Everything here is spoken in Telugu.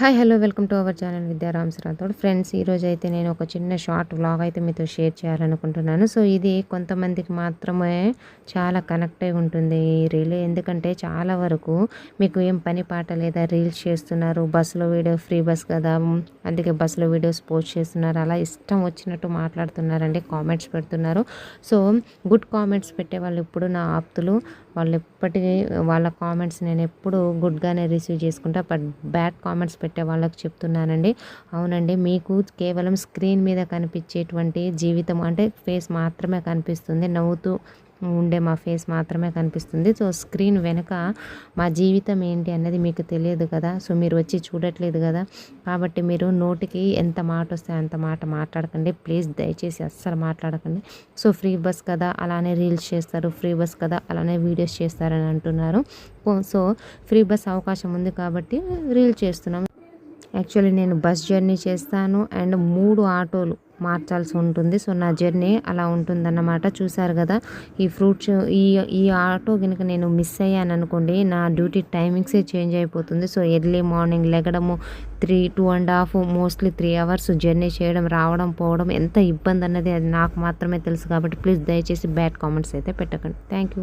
Hi hello welcome to our channel విద్యారామ్స్ Rathod friends ఈరోజు అయితే నేను ఒక చిన్న షార్ట్ వ్లాగ్ అయితే మీతో షేర్ చేయాలనుకుంటున్నాను. సో ఇది కొంతమందికి మాత్రమే చాలా కనెక్ట్ అయి ఉంటుంది ఈ రీల్ ఎందుకంటే చాలా వరకు మీకు ఏం పని పాట లేదా రీల్స్ చేస్తున్నారు బస్సులో వీడియో ఫ్రీ బస్ కదా అందుకే బస్సులో వీడియోస్ పోస్ట్ చేస్తున్నారు అలా ఇష్టం వచ్చినట్టు మాట్లాడుతున్నారండి కామెంట్స్ పెడుతున్నారు. సో గుడ్ కామెంట్స్ పెట్టే వాళ్ళు ఇప్పుడు నా ఆప్తులు. వాళ్ళు ఎప్పటికీ వాళ్ళ కామెంట్స్ నేను ఎప్పుడు గుడ్గానే రిసీవ్ చేసుకుంటా బట్ బ్యాడ్ కామెంట్స్ పెట్టే వాళ్ళకి చెప్తున్నానండి. అవునండి మీకు కేవలం స్క్రీన్ మీద కనిపించేటువంటి జీవితం అంటే ఫేస్ మాత్రమే కనిపిస్తుంది. నవ్వుతూ ఉండే మా ఫేస్ మాత్రమే కనిపిస్తుంది. సో స్క్రీన్ వెనుక మా జీవితం ఏంటి అన్నది మీకు తెలియదు కదా. సో మీరు వచ్చి చూడట్లేదు కదా. కాబట్టి మీరు నోటికి ఎంత మాట వస్తే అంత మాట మాట్లాడకండి. ప్లీజ్ దయచేసి అస్సలు మాట్లాడకండి. సో ఫ్రీ బస్ కదా అలానే రీల్స్ చేస్తారు. ఫ్రీ బస్ కదా అలానే వీడియోస్ చేస్తారని అంటున్నారు. సో ఫ్రీ బస్ అవకాశం ఉంది కాబట్టి రీల్ చేస్తున్నాం. యాక్చువల్లీ నేను బస్ జర్నీ చేస్తాను అండ్ మూడు ఆటోలు మార్చాల్సి ఉంటుంది. సో నా జర్నీ అలా ఉంటుందన్నమాట. చూసారు కదా ఈ ఫ్రూట్స్ ఈ ఈ ఆటో కనుక నేను మిస్ అయ్యాను అనుకోండి నా డ్యూటీ టైమింగ్సే చేంజ్ అయిపోతుంది. So early morning లెగడము three two and half mostly three hours journey చేయడం రావడం పోవడం ఎంత ఇబ్బంది అన్నది అది నాకు మాత్రమే తెలుసు కాబట్టి ప్లీజ్ దయచేసి బ్యాడ్ కామెంట్స్ అయితే పెట్టకండి. Thank you.